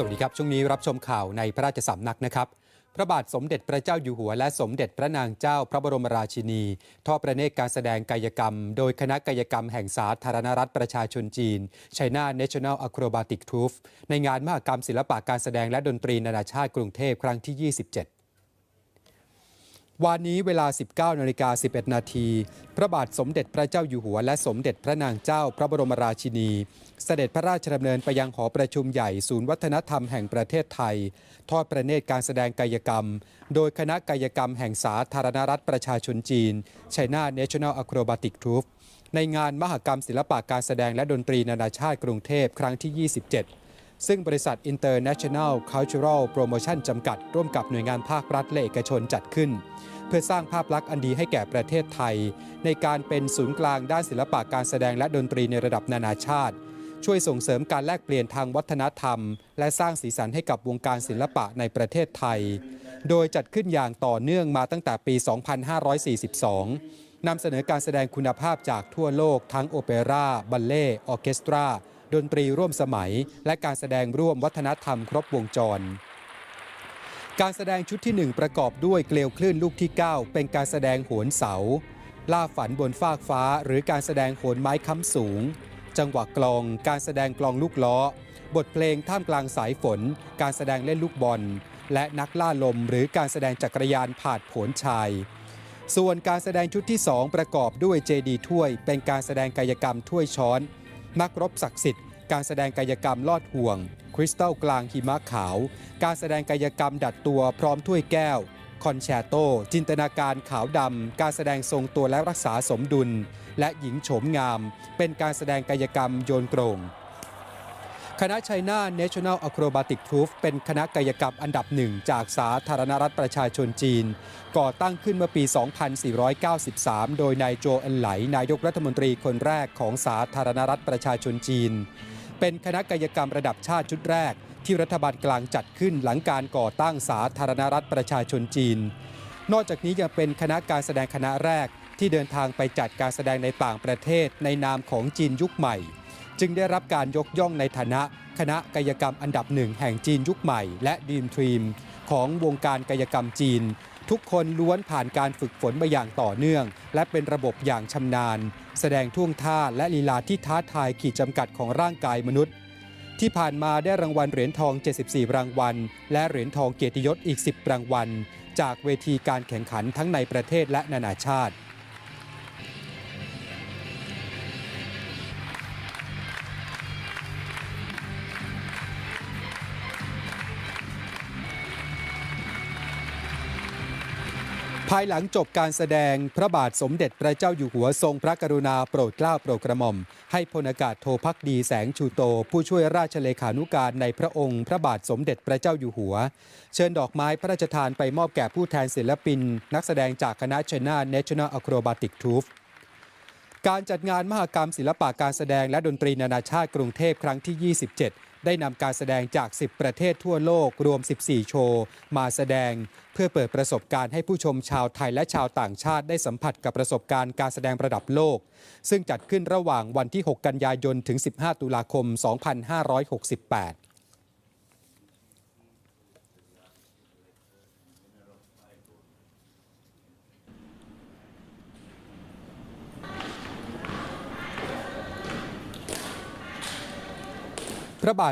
สวัสดีครับ ช่วงนี้รับชมข่าวในพระราชสำนักนะครับ พระบาทสมเด็จพระเจ้าอยู่หัว และสมเด็จพระนางเจ้าพระบรมราชินี ทอดพระเนตรการแสดงกายกรรม โดยคณะกายกรรมแห่งสาธารณรัฐประชาชนจีน China National Acrobatic Troupe ในงานมหกรรมศิลปะการแสดงและดนตรีนานาชาติกรุงเทพครั้งที่ 27 วันนี้เวลา 19นาฬิกา11 นาที พระบาทสมเด็จพระเจ้าอยู่หัว และสมเด็จพระนางเจ้าพระบรมราชินี เสด็จพระราชดำเนินไปยังหอประชุมใหญ่ศูนย์วัฒนธรรมแห่งประเทศไทย ทอดพระเนตรการแสดงกายกรรม โดยคณะกายกรรมแห่งสาธารณรัฐประชาชนจีน China National Acrobatic Troupe ในงานมหกรรมศิลปะการแสดงและดนตรีนานาชาติกรุงเทพครั้งที่ 27 ซึ่งบริษัท International Cultural Promotion จำกัด ร่วมกับหน่วยงานภาครัฐและเอกชนจัดขึ้น เพื่อสร้างภาพลักษณ์อันดีให้แก่ประเทศไทย ในการเป็นศูนย์กลางด้านศิลปะการแสดงและดนตรีในระดับนานาชาติ ช่วยส่งเสริมการแลกเปลี่ยนทางวัฒนธรรม และสร้างสีสันให้กับวงการศิลปะในประเทศไทย โดยจัดขึ้นอย่างต่อเนื่องมาตั้งแต่ปี 2542นำเสนอการแสดงคุณภาพจากทั่วโลกทั้งโอเปร่าบัลเล่ออเคสตรา ดนตรีร่วมสมัย และการแสดงร่วมวัฒนธรรมครบวงจร การแสดงชุดที่ 1 ประกอบด้วยเกลียวคลื่นลูกที่ 9 เป็นการแสดงโหนเสา ล่าฝันบนฟากฟ้า หรือการแสดงโหนไม้ค้ำสูง จังหวะกลอง การแสดงกลองลูกล้อ บทเพลงท่ามกลางสายฝน การแสดงเล่นลูกบอล และนักล่าลมหรือการแสดงจักรยานผ่านผลชายส่วนการแสดงชุดที่ 2 ประกอบด้วยเจดีถ้วย เป็นการแสดงกายกรรมถ้วยช้อน นักรบศักดิ์สิทธิ์ การแสดงกายกรรมลอดห่วง คริสตัลกลางหิมะขาว การแสดงกายกรรมดัดตัวพร้อมถ้วยแก้ว คอนแชร์โต จินตนาการขาวดำ การแสดงทรงตัวและรักษาสมดุล และหญิงโฉมงาม เป็นการแสดงกายกรรมโยนโกรง คณะ China National Acrobatic Troupe เป็นคณะกายกรรมอันดับหนึ่งจากสาธารณรัฐประชาชนจีน ก่อตั้งขึ้นเมื่อปี 2493 โดยนายโจเอ็นไหล นายกรัฐมนตรีคนแรกของสาธารณรัฐประชาชนจีน เป็นคณะกายกรรมระดับชาติชุดแรก ที่รัฐบาลกลางจัดขึ้นหลังการก่อตั้งสาธารณรัฐประชาชนจีน นอกจากนี้ยังเป็นคณะการแสดงคณะแรกที่เดินทางไปจัดการแสดงในต่างประเทศในนามของจีนยุคใหม่ จึงได้รับการยกย่องในฐานะ คณะกายกรรมอันดับหนึ่งแห่งจีนยุคใหม่และดีมทรีมของวงการกายกรรมจีน ทุกคนล้วนผ่านการฝึกฝนมาอย่างต่อเนื่อง และเป็นระบบอย่างชำนาญ แสดงท่วงท่าและลีลาที่ท้าทายขีดจำกัดของร่างกายมนุษย์ ที่ผ่านมาได้รางวัลเหรียญทอง 74 รางวัล และเหรียญทองเกียรติยศอีก 10 รางวัล จากเวทีการแข่งขันทั้งในประเทศและนานาชาติ ภายหลังจบการแสดงพระบาทสมเด็จพระเจ้าอยู่หัวทรงพระกรุณาโปรดเกล้าโปรดกระหม่อม ให้พลอากาศโทพักดีแสงชูโต ผู้ช่วยราชเลขานุการในพระองค์ พระบาทสมเด็จพระเจ้าอยู่หัว เชิญดอกไม้พระราชทานไปมอบแก่ผู้แทนศิลปิน นักแสดงจากคณะ China National Acrobatic Troupe การจัดงานมหกรรมศิลปะการแสดงและดนตรีนานาชาติกรุงเทพครั้งที่ 27 ได้นำการแสดงจาก 10 ประเทศทั่วโลกรวม 14 โชว์ มาแสดงเพื่อเปิดประสบการณ์ให้ผู้ชมชาวไทยและชาวต่างชาติได้สัมผัสกับประสบการณ์การแสดงระดับโลก ซึ่งจัดขึ้นระหว่างวันที่ 6 กันยายนถึง 15 ตุลาคม 2568พระบาท